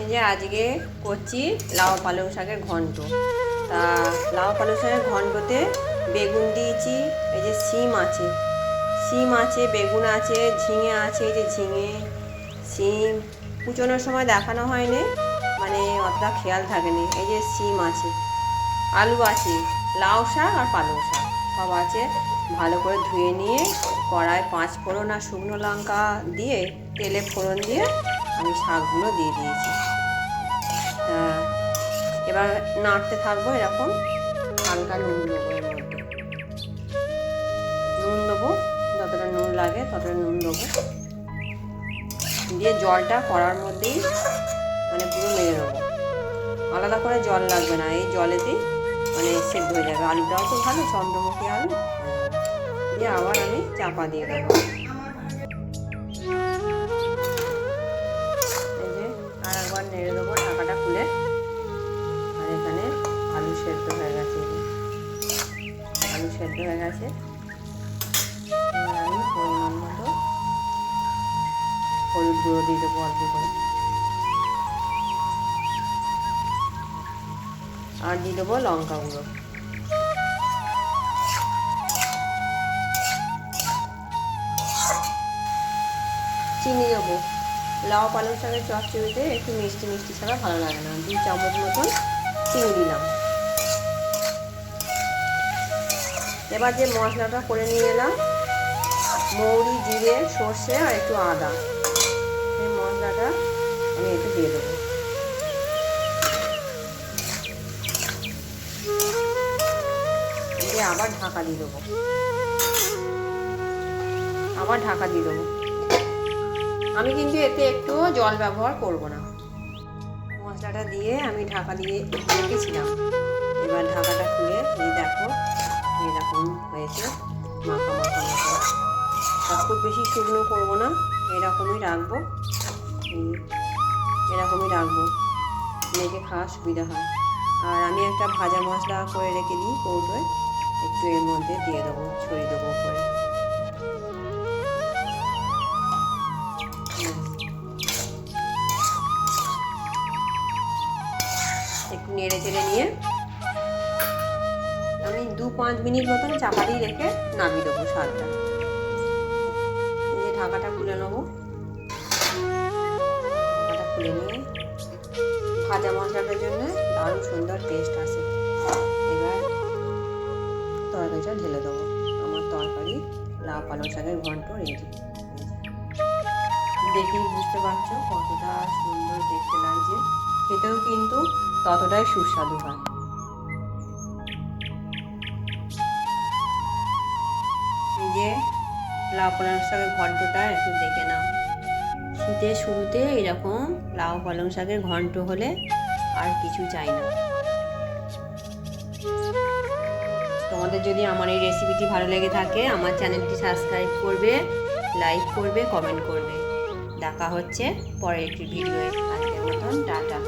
এই যে আজকে করছি লাউ পালং শাকের ঘন্ট। তা লাউ পালং শাকের ঘন্টতে বেগুন দিয়েছি, এই যে সিম আছে। সিম আছে, বেগুন আছে, ঝিঙে আছে, এই যে ঝিঙে সিম কুচোনোর সময় দেখানো হয়নি মানে অতটা খেয়াল থাকেনি। এই যে সিম আছে, আলু আছে, লাউ শাক আর পালং শাক। সব আছে, ভালো করে ধুয়ে নিয়ে কড়ায় পাঁচ ফোড়ন আর শুকনো লঙ্কা দিয়ে, তেলে ফোড়ন দিয়ে আমি শাকগুলো দিয়ে দিয়েছি। এবার নাড়তে থাকব এরকম, হালকা নুন দেবো এর মধ্যে। নুন দেবো, যতটা নুন লাগে ততটা নুন দেবো। দিয়ে জলটা কড়ার মধ্যেই মানে পুরো মেরে দেবো। আলাদা করে জল লাগবে না, এই জলেতেই মানে সেদ্ধ হয়ে যাবে। আলুটাও তো ভালো, চন্দ্রমুখী আলু। দিয়ে আবার আমি চাপা দিয়ে দেবো। গুঁড়ো দিয়ে দেবো অল্প করে। আর দিয়ে দেবো লঙ্কা গুঁড়ো। চিনি দেবো। লাউ পালং শাকের চচ্চড়িতে একটু মিষ্টি মিষ্টি ছাড়া ভালো লাগে না। দু চামচ মতন চিনি দিলাম। এবার যে মশলাটা করে নিয়ে এলাম, মৌরি, জিরে, সর্ষে আর একটু আদা। দিয়ে দেবো। আবার ঢাকা দিয়ে দেবো। আবার ঢাকা দিয়ে দেবো। আমি কিন্তু এতে একটু জল ব্যবহার করব না। মশলাটা দিয়ে আমি ঢাকা দিয়ে রেখেছিলাম। এবার ঢাকাটা খুলে এই দেখো এরকম হয়েছে। মাখা মাখা মাখা। খুব বেশি শুকনো করব না, এরকমই রাখব। এরকমই রাখব মেয়েকে খাওয়া সুবিধা হয়। আর আমি একটা ভাজা মশলা করে রেখে দিই, কৌটোয়। একটু এর মধ্যে দিয়ে দেবো, ছড়িয়ে দেবো করে একটু নেড়ে চেড়ে নিয়ে আমি দু পাঁচ মিনিট মতন চাপা দিয়ে রেখে নামিয়ে দেবো স্বাদটা। ঢাকাটা খুলে নেব। ভাজা মশলাটার জন্য দারুণ সুন্দর টেস্ট আসে। এবার তরকারিটা ঢেলে দেবো। আমার তরকারি লাউ পালং শাকের ঘন্ট রেডি। দেখেই বুঝতে পারছ কতটা সুন্দর দেখতে লাগছে। খেতেও কিন্তু ততটাই সুস্বাদু হয়। যে লাউ পালং শাকের ঘন্টটা একটু দেখে নাও। শীতের শুরুতে এরকম লাউ, পালং শাকের ঘন্ট হলে আর কিছু চাই না। তোমাদের যদি আমার এই রেসিপিটি ভালো লেগে থাকে, আমার চ্যানেলটি সাবস্ক্রাইব করবে লাইক করবে কমেন্ট করবে। দেখা হচ্ছে পরের একটি ভিডিওয়ে আজকের মতন, টাটা।